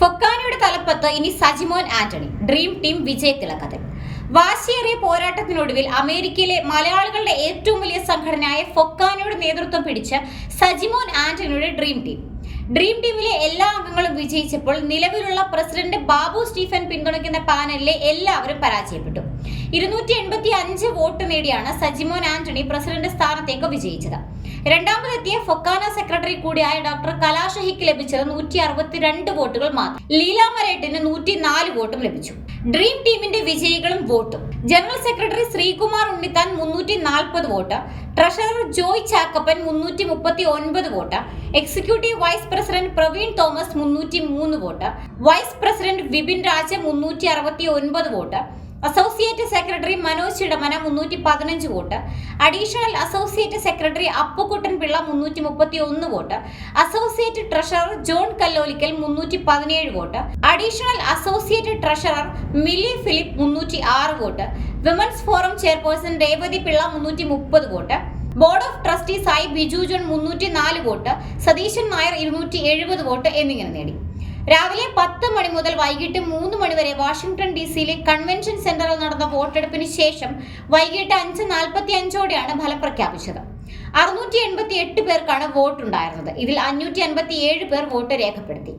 ഫൊക്കാനയുടെ തലപ്പത്ത് ഇനി Sajimon Antony dream team വിജയത്തിളക്കത്തിൽ വാശിയേറിയ പോരാട്ടത്തിനൊടുവിൽ അമേരിക്കയിലെ മലയാളികളുടെ ഏറ്റവും വലിയ സംഘടനയായ ഫൊക്കാനയുടെ നേതൃത്വം പിടിച്ച സജിമോൻ ആന്റണിയുടെ ഡ്രീം ടീം ഡ്രീം ടീമിലെ എല്ലാ അംഗങ്ങളും വിജയിച്ചപ്പോൾ നിലവിലുള്ള പ്രസിഡന്റ് ബാബു സ്റ്റീഫൻ പിന്തുണയ്ക്കുന്ന പാനലിലെ എല്ലാവരും പരാജയപ്പെട്ടു. ഇരുന്നൂറ്റി എൺപത്തി അഞ്ച് വോട്ട് നേടിയാണ് സജിമോൻ ആന്റണി പ്രസിഡന്റ് സ്ഥാനത്തേക്ക് വിജയിച്ചത്. രണ്ടാമതെത്തിയ ഫൊക്കാന സെക്രട്ടറി കൂടിയായ ഡോക്ടർ കലാഷഹിക്ക് ലഭിച്ചത് നൂറ്റി അറുപത്തിരണ്ട് വോട്ടുകൾ മാത്രം. ലീലാമരേട്ടിന് നൂറ്റി നാല് വോട്ടും ലഭിച്ചു. ഡ്രീം ടീമിന്റെ വിജയികളും വോട്ടും. ജനറൽ സെക്രട്ടറി ശ്രീകുമാർ ഉണ്ണിത്താൻ മുന്നൂറ്റി നാൽപ്പത് വോട്ട്. ട്രഷറർ ജോയ് ചാക്കപ്പൻ മുന്നൂറ്റി മുപ്പത്തി ഒൻപത് vote. Executive vice president Praveen Thomas മുന്നൂറ്റി മൂന്ന് vote. Vice president Vipin Raja മുന്നൂറ്റി അറുപത്തി ഒൻപത് vote. Associate secretary Manoj Chidamana മുന്നൂറ്റി പതിനഞ്ച് vote additional associate secretary Appukuttan Pillai മുന്നൂറ്റി മുപ്പത്തി ഒന്ന് vote associate treasurer John Kallolickal മുന്നൂറ്റി പതിനേഴ് vote additional associate treasurer Mili Philip മുന്നൂറ്റി ആറ് vote women's forum chairperson Revathi Pillai മുന്നൂറ്റി മുപ്പത് വോട്ട് ബോർഡ് ഓഫ് ട്രസ്റ്റീസായി ബിജു ജോൺ മുന്നൂറ്റി നാല് വോട്ട് സതീശൻ നായർ ഇരുന്നൂറ്റി എഴുപത് വോട്ട് എന്നിങ്ങനെ നേടി. രാവിലെ പത്ത് മണി മുതൽ വൈകിട്ട് മൂന്ന് മണിവരെ വാഷിംഗ്ടൺ ഡി സിയിലെ കൺവെൻഷൻ സെന്ററിൽ നടന്ന വോട്ടെടുപ്പിന് ശേഷം വൈകിട്ട് അഞ്ച് നാൽപ്പത്തി അഞ്ചോടെയാണ് ഫലം പ്രഖ്യാപിച്ചത്. അറുന്നൂറ്റി എൺപത്തി എട്ട് പേർക്കാണ് വോട്ടുണ്ടായിരുന്നത്. ഇതിൽ അഞ്ഞൂറ്റി അൻപത്തി ഏഴ് പേർ വോട്ട് രേഖപ്പെടുത്തി.